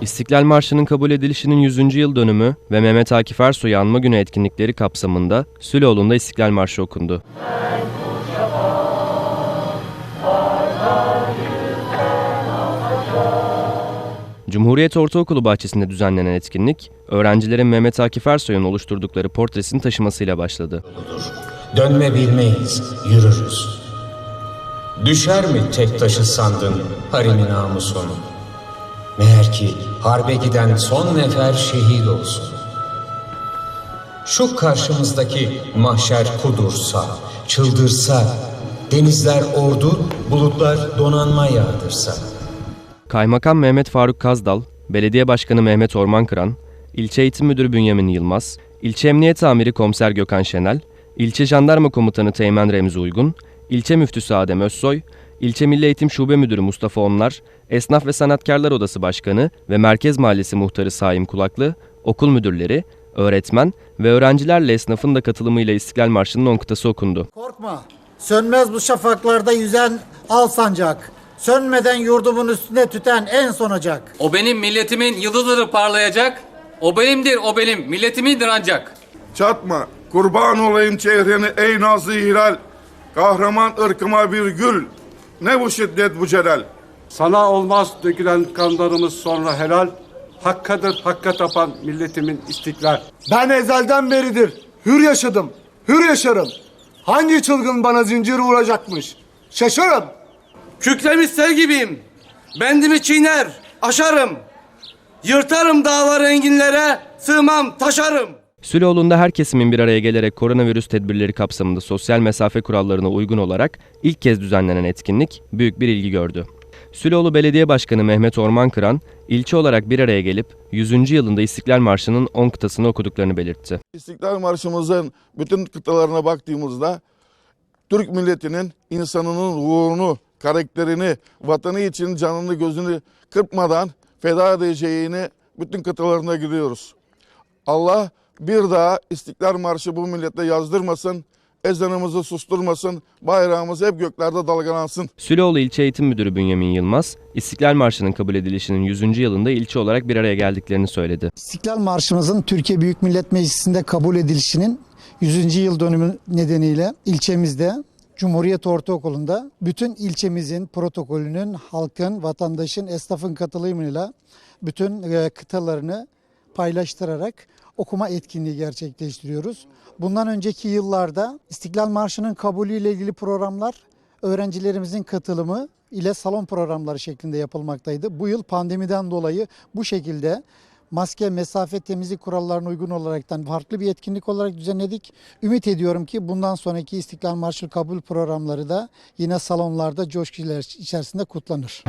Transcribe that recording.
İstiklal Marşı'nın kabul edilişinin 100. yıl dönümü ve Mehmet Akif Ersoy anma günü etkinlikleri kapsamında Süloğlu'nda İstiklal Marşı okundu. Cumhuriyet Ortaokulu bahçesinde düzenlenen etkinlik, öğrencilerin Mehmet Akif Ersoy'un oluşturdukları portresini taşımasıyla başladı. Dönme bilmeyiz, yürürüz. Düşer mi tek taşı sandın harimin namusunu? Meğer ki harbe giden son nefer şehit olsun. Şu karşımızdaki mahşer kudursa, çıldırsa, denizler ordu, bulutlar donanma yağdırsa. Kaymakam Mehmet Faruk Kazdal, Belediye Başkanı Mehmet Ormankıran, İlçe Eğitim Müdürü Bünyamin Yılmaz, İlçe Emniyet Amiri Komiser Gökhan Şenel, İlçe Jandarma Komutanı Teğmen Remzi Uygun, İlçe Müftüsü Adem Özsoy, İlçe Milli Eğitim Şube Müdürü Mustafa Onlar, Esnaf ve Sanatkarlar Odası Başkanı ve Merkez Mahallesi Muhtarı Saim Kulaklı, okul müdürleri, öğretmen ve öğrencilerle esnafın da katılımıyla İstiklal Marşı'nın 10 kıtası okundu. Korkma. Sönmez bu şafaklarda yüzen al sancak. Sönmeden yurdumun üstünde tüten en sonacak. O benim milletimin yıldızıdır parlayacak. O benimdir, o benim milletimindir ancak. Çatma, kurban olayım çehreni ey nazlı hilal. Kahraman ırkıma bir gül. Ne bu şiddet bu celal. Sana olmaz dökülen kanlarımız sonra helal. Hakkadır hakka tapan milletimin istiklal. Ben ezelden beridir hür yaşadım, hür yaşarım. Hangi çılgın bana zincir vuracakmış? Şaşarım. Kükremiş sel gibiyim. Bendimi çiğner, aşarım. Yırtarım dağları enginlere, sığmam, taşarım. Süloğlu'nda her kesimin bir araya gelerek koronavirüs tedbirleri kapsamında sosyal mesafe kurallarına uygun olarak ilk kez düzenlenen etkinlik büyük bir ilgi gördü. Süloğlu Belediye Başkanı Mehmet Ormankıran, ilçe olarak bir araya gelip 100. yılında İstiklal Marşı'nın 10 kıtasını okuduklarını belirtti. İstiklal Marşımızın bütün kıtalarına baktığımızda Türk milletinin insanının ruhunu, karakterini, vatanı için canını gözünü kırpmadan feda edeceğini bütün kıtalarına gidiyoruz. Allah bir daha İstiklal Marşı bu millete yazdırmasın, ezanımızı susturmasın, bayrağımız hep göklerde dalgalansın. Süloğlu İlçe Eğitim Müdürü Bünyamin Yılmaz, İstiklal Marşı'nın kabul edilişinin 100. yılında ilçe olarak bir araya geldiklerini söyledi. İstiklal Marşımızın Türkiye Büyük Millet Meclisi'nde kabul edilişinin 100. yıl dönümü nedeniyle ilçemizde Cumhuriyet Ortaokulu'nda bütün ilçemizin protokolünün, halkın, vatandaşın, esnafın katılımıyla bütün e, kıtalarını paylaştırarak okuma etkinliği gerçekleştiriyoruz. Bundan önceki yıllarda İstiklal Marşı'nın kabulüyle ilgili programlar öğrencilerimizin katılımı ile salon programları şeklinde yapılmaktaydı. Bu yıl pandemiden dolayı bu şekilde maske, mesafe, temizlik kurallarına uygun olaraktan farklı bir etkinlik olarak düzenledik. Ümit ediyorum ki bundan sonraki İstiklal Marşı kabul programları da yine salonlarda coşku içerisinde kutlanır.